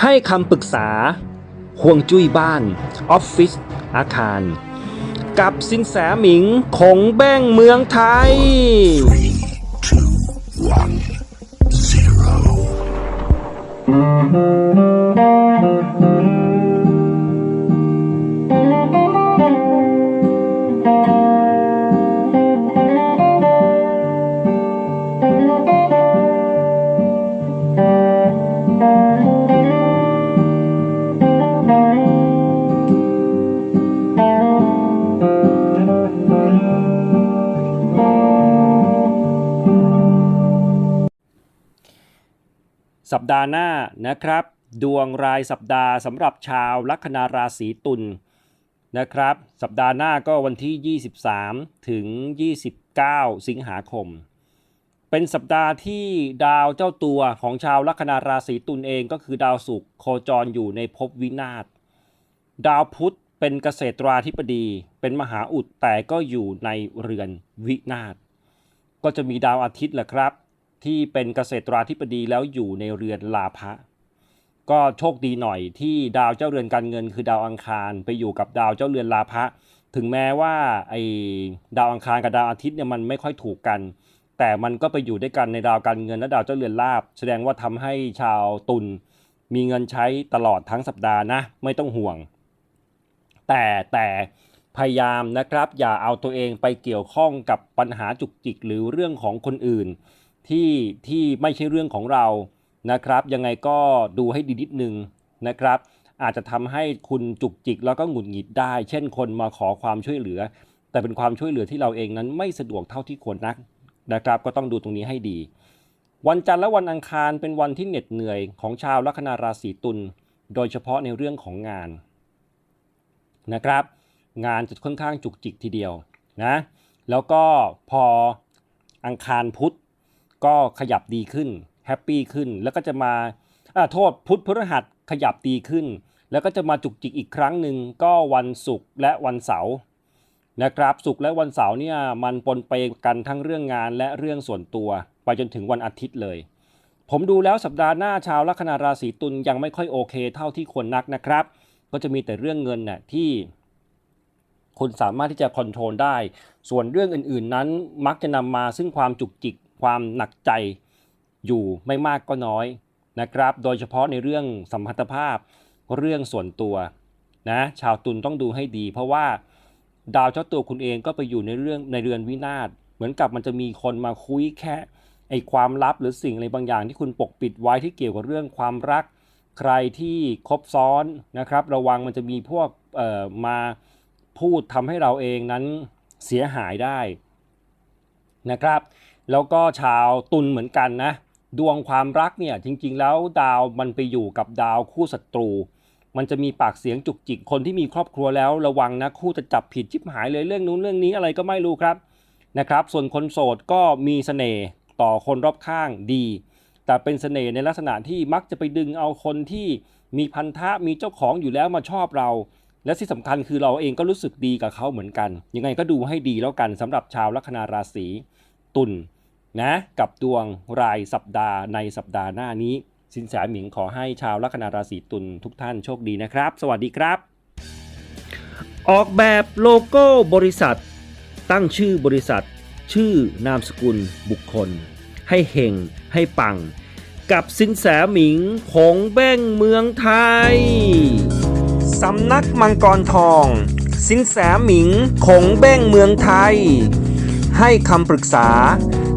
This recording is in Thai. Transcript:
ให้คำปรึกษาห่วงจุ้ยบ้าน ออฟฟิศอาคาร กับสินแสหมิงของแบ้งเมืองไทย สัปดาห์หน้านะครับ ดวงรายสัปดาห์สำหรับชาวลัคนาราศีตุลนะครับ สัปดาห์หน้าก็วันที่ 23 ถึง 29 สิงหาคม เป็นสัปดาห์ที่ดาวเจ้าตัวของชาวลัคนาราศีตุลเองก็คือดาวศุกร์โคจรอยู่ในภพวินาศดาวพุธเป็นเกษตราธิบดี เป็นมหาอุดแต่ก็อยู่ในเรือนวินาศก็จะมีดาวอาทิตย์แหละครับ ที่เป็นเกษตราธิบดีแล้วอยู่ในเรือนลาภะก็โชคดีหน่อยที่ดาวเจ้าเรือนการเงินคือดาวอังคารไปอยู่กับดาวเจ้าเรือนลาภะถึงแม้ว่าไอ้ดาวอังคารกับดาวอาทิตย์เนี่ยมันไม่ค่อยถูกกัน แต่มันก็ไปอยู่ด้วยกันในดาวการเงินและดาวเจ้าเรือนลาบ แสดงว่าทำให้ชาวตุลมีเงินใช้ตลอดทั้งสัปดาห์นะไม่ต้องห่วง แต่แต่พยายามนะครับ อย่าเอาตัวเองไปเกี่ยวข้องกับปัญหาจุกจิกหรือเรื่องของคนอื่น ที่ที่ไม่ใช่เรื่องของเรานะครับ ยังไงก็ดูให้ดีนิดนึงนะครับ อาจจะทำให้คุณจุกจิกแล้วก็หงุดหงิดได้ เช่นคนมาขอความช่วยเหลือ แต่เป็นความช่วยเหลือที่เราเองนั้นไม่สะดวกเท่าที่ควรนักนะครับ ก็ต้องดูตรงนี้ให้ดี วันจันทร์และวันอังคารเป็นวันที่เหน็ดเหนื่อยของชาวลัคนาราศีตุลโดยเฉพาะในเรื่องของงานนะครับ งานจะค่อนข้างจุกจิกทีเดียวนะแล้วก็พออังคารพุธ ก็ขยับดีขึ้นแฮปปี้ขึ้น แล้วก็จะมาโทษพุธพฤหัสขยับดีขึ้น แล้วก็จะมาจุกจิกอีกครั้งหนึ่งก็วันศุกร์และวันเสาร์นะครับศุกร์และวันเสาร์เนี่ยมันปนไปกันทั้งเรื่องงานและเรื่องส่วนตัว ไปจนถึงวันอาทิตย์เลย ผมดูแล้วสัปดาห์หน้าชาวลัคนาราศีตุลยังไม่ค่อยโอเค เท่าที่ควรนักนะครับ ก็จะมีแต่เรื่องเงินน่ะที่คุณสามารถที่จะคอนโทรลได้ ส่วนเรื่องอื่นๆนั้นมักจะนำมาซึ่งความจุกจิก ความหนักใจอยู่ไม่มากก็น้อยนะครับ โดยเฉพาะในเรื่องสัมพันธภาพเรื่องส่วนตัวนะชาวตุลต้องดูให้ดี เพราะว่าดาวเจ้าตัวคุณเองก็ไปอยู่ในเรื่องในเรือนวินาศเหมือนกับมันจะมีคนมาคุยแค่ไอความลับหรือสิ่งอะไรบางอย่างที่คุณปกปิดไว้ที่เกี่ยวกับเรื่องความรัก ใครที่คบซ้อนนะครับ ระวังมันจะมีพวกเอ่อมาพูดทำให้เราเองนั้นเสียหายได้นะครับ แล้วก็ชาวตุลเหมือนกันนะดวงความรักเนี่ยจริง ๆ แล้วดาวมันไปอยู่กับดาวคู่ศัตรู มันจะมีปากเสียงจุกจิกคนที่มีครอบครัวแล้วระวังนะคู่จะจับผิดชิบหายเลยเรื่องนู้นเรื่องนี้อะไรก็ไม่รู้ครับนะครับ ส่วนคนโสดก็มีเสน่ห์ต่อคนรอบข้างดี แต่เป็นเสน่ห์ในลักษณะที่มักจะไปดึงเอาคนที่มีพันธะมีเจ้าของอยู่แล้วมาชอบเรา และที่สำคัญคือเราเองก็รู้สึกดีกับเขาเหมือนกัน ยังไงก็ดูให้ดีแล้วกันสำหรับชาวลัคนาราศีตุล นะกับดวงรายสัปดาห์ในสัปดาห์หน้านี้ สินแสหมิงขอให้ชาวลัคนาราศีตุลทุกท่านโชคดีนะครับ สวัสดีครับ ออกแบบโลโก้บริษัท ตั้งชื่อบริษัท ชื่อนามสกุลบุคคล ให้เฮงให้ปัง กับสินแสหมิงของแบ้งเมืองไทย สำนักมังกรทอง สินแสหมิงคงแบ้งเมืองไทย ให้คำปรึกษา